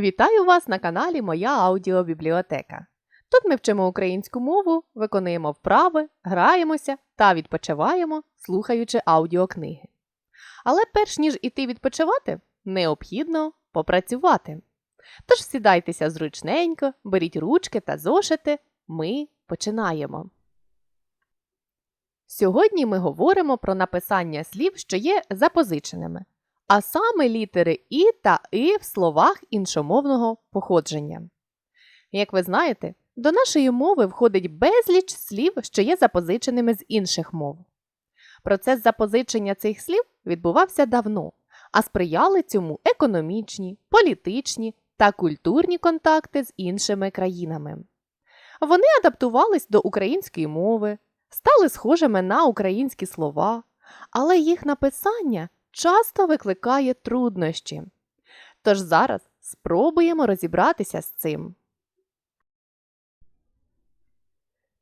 Вітаю вас на каналі Моя аудіобібліотека. Тут ми вчимо українську мову, виконуємо вправи, граємося та відпочиваємо, слухаючи аудіокниги. Але перш ніж іти відпочивати, необхідно попрацювати. Тож сідайтеся зручненько, беріть ручки та зошити. Ми починаємо. Сьогодні ми говоримо про написання слів, що є запозиченими, а саме літери І та И в словах іншомовного походження. Як ви знаєте, до нашої мови входить безліч слів, що є запозиченими з інших мов. Процес запозичення цих слів відбувався давно, а сприяли цьому економічні, політичні та культурні контакти з іншими країнами. Вони адаптувались до української мови, стали схожими на українські слова, але їх написання часто викликає труднощі. Тож зараз спробуємо розібратися з цим.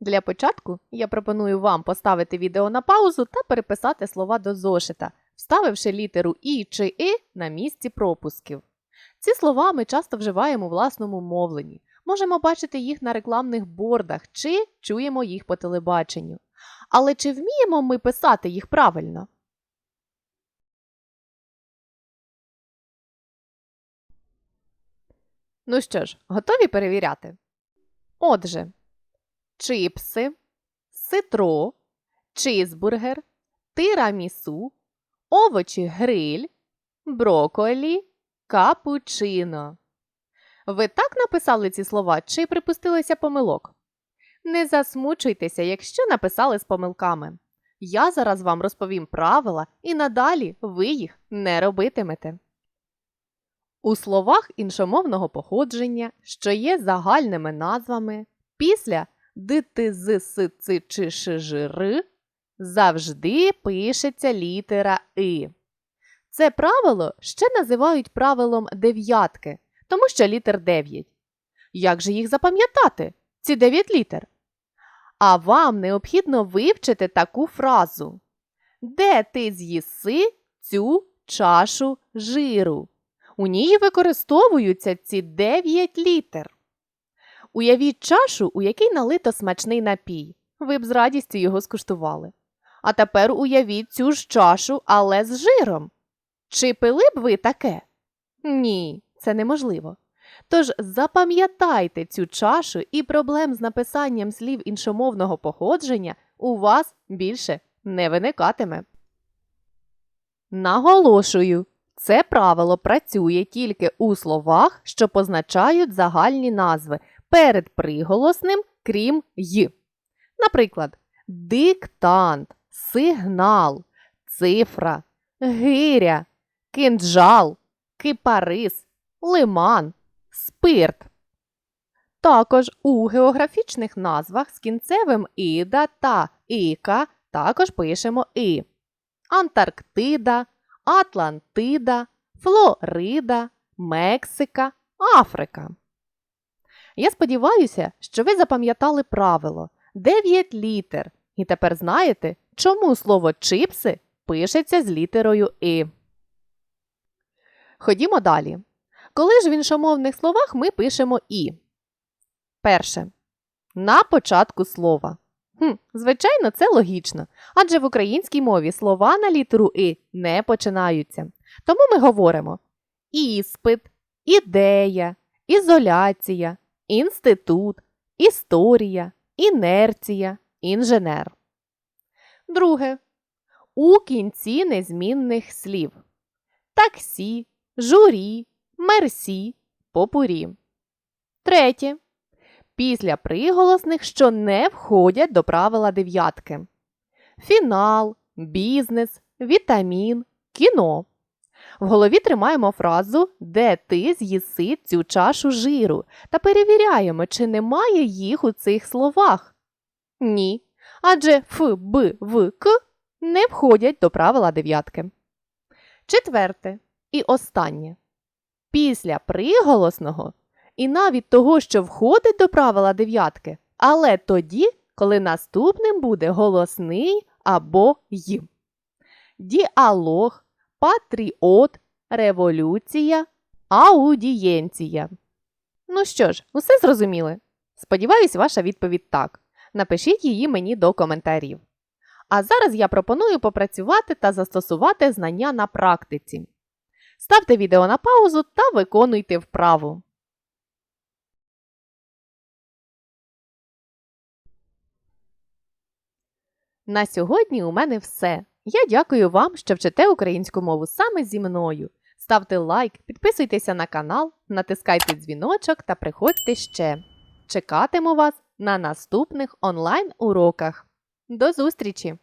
Для початку я пропоную вам поставити відео на паузу та переписати слова до зошита, вставивши літеру І чи И на місці пропусків. Ці слова ми часто вживаємо у власному мовленні. Можемо бачити їх на рекламних бордах чи чуємо їх по телебаченню. Але чи вміємо ми писати їх правильно? Ну що ж, готові перевіряти? Отже, чипси, ситро, чизбургер, тирамісу, овочі гриль, броколі, капучино. Ви так написали ці слова чи припустилися помилок? Не засмучуйтеся, якщо написали з помилками. Я зараз вам розповім правила, і надалі ви їх не робитимете. У словах іншомовного походження, що є загальними назвами, після дитизисицичишижири завжди пишеться літера И. Це правило ще називають правилом дев'ятки, тому що літер 9. Як же їх запам'ятати, ці 9 літер? А вам необхідно вивчити таку фразу. Де ти з'їси цю чашу жиру? У ній використовуються ці 9 літер. Уявіть чашу, у якій налито смачний напій. Ви б з радістю його скуштували. А тепер уявіть цю ж чашу, але з жиром. Чи пили б ви таке? Ні, це неможливо. Тож запам'ятайте цю чашу і проблем з написанням слів іншомовного походження у вас більше не виникатиме. Наголошую, це правило працює тільки у словах, що позначають загальні назви перед приголосним, крім й. Наприклад, диктант, сигнал, цифра, гиря, кинджал, кипарис, лиман, спирт. Також у географічних назвах з кінцевим іда та іка також пишемо і. Антарктида, Атлантида, Флорида, Мексика, Африка. Я сподіваюся, що ви запам'ятали правило 9 літер, і тепер знаєте, чому слово чипси пишеться з літерою І. Ходімо далі. Коли ж в іншомовних словах ми пишемо І. Перше. На початку слова. Хм, Звичайно, це логічно. Адже в українській мові слова на літеру І не починаються. Тому ми говоримо іспит, ідея, ізоляція, інститут, історія, інерція, інженер. Друге. У кінці незмінних слів таксі, журі, мерсі, попурі. Третє. Після приголосних, що не входять до правила дев'ятки. Фінал, бізнес, вітамін, кіно. В голові тримаємо фразу, де ти з'їси цю чашу жиру та перевіряємо, чи немає їх у цих словах. Ні. Адже Ф, Б, В, К не входять до правила дев'ятки. Четверте і останнє. Після приголосного і навіть того, що входить до правила дев'ятки, але тоді, коли наступним буде голосний або й. Діалог, патріот, революція, Аудієнція. Ну що ж, усе зрозуміли? Сподіваюсь, ваша відповідь так. Напишіть її мені до коментарів. А зараз я пропоную попрацювати та застосувати знання на практиці. Ставте відео на паузу та виконуйте вправу. На сьогодні у мене все. Я дякую вам, що вчите українську мову саме зі мною. Ставте лайк, підписуйтеся на канал, натискайте дзвіночок та приходьте ще. Чекатиму вас на наступних онлайн уроках. До зустрічі!